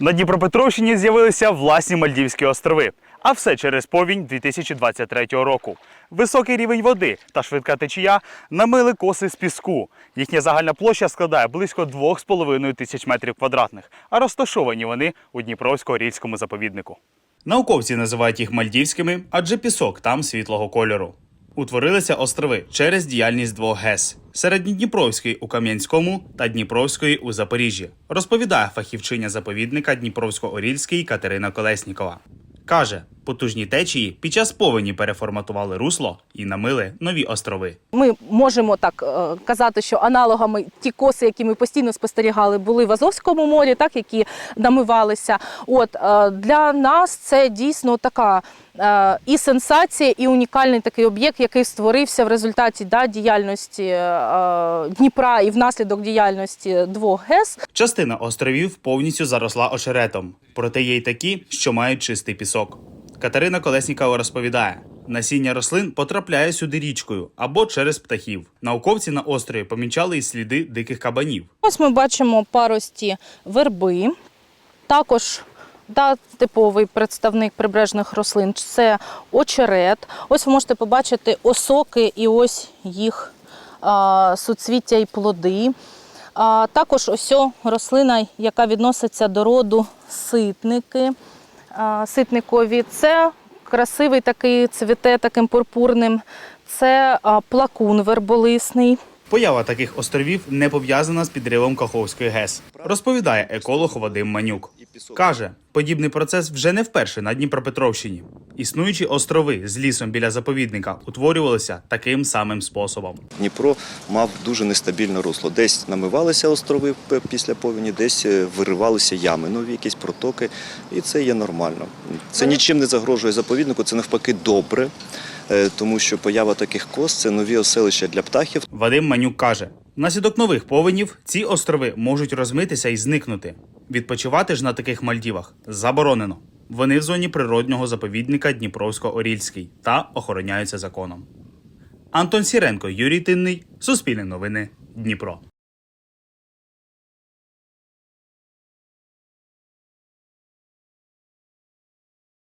На Дніпропетровщині з'явилися власні Мальдівські острови. А все через повінь 2023 року. Високий рівень води та швидка течія намили коси з піску. Їхня загальна площа складає близько 2,5 тисяч метрів квадратних, а розташовані вони у Дніпровсько-Рільському заповіднику. Науковці називають їх мальдівськими, адже пісок там світлого кольору. Утворилися острови через діяльність двох ГЕС Середньодніпровської у Кам'янському та Дніпровської у Запоріжжі, розповідає фахівчиня заповідника Дніпровсько-Орільський Катерина Колеснікова. Каже, потужні течії під час повені переформатували русло і намили нові острови. Ми можемо так е, казати, що аналогами ті коси, які ми постійно спостерігали, були в Азовському морі, так які намивалися. От е, для нас це дійсно така. е, І сенсація, і унікальний такий об'єкт, який створився в результаті да, діяльності Дніпра і внаслідок діяльності двох ГЕС. Частина островів повністю заросла очеретом, проте є й такі, що мають чистий пісок. Катерина Колеснікова розповідає: насіння рослин потрапляє сюди річкою або через птахів. Науковці на острові помічали й сліди диких кабанів. Ось ми бачимо парості верби, також да, типовий представник прибережних рослин це очерет. Ось ви можете побачити осоки і ось їх а, суцвіття і плоди. А, також ось рослина, яка відноситься до роду ситники. Ситникові. Це красивий такий цвіте таким пурпурним. Це плакун верболисний. Поява таких островів не пов'язана з підривом Каховської ГЕС, розповідає еколог Вадим Манюк. Каже, подібний процес вже не вперше на Дніпропетровщині. Існуючі острови з лісом біля заповідника утворювалися таким самим способом. Дніпро мав дуже нестабільне русло. Десь намивалися острови після повені, десь е, виривалися ями, нові якісь протоки, і це є нормально. Це нічим не загрожує заповіднику, це навпаки добре, е, тому що поява таких кос це нові оселища для птахів. Вадим Манюк каже: внаслідок нових повенів ці острови можуть розмитися і зникнути. Відпочивати ж на таких Мальдівах заборонено. Вони в зоні природнього заповідника Дніпровсько-Орільський та охороняються законом. Антон Сіренко, Юрій Тинний, Суспільне новини, Дніпро.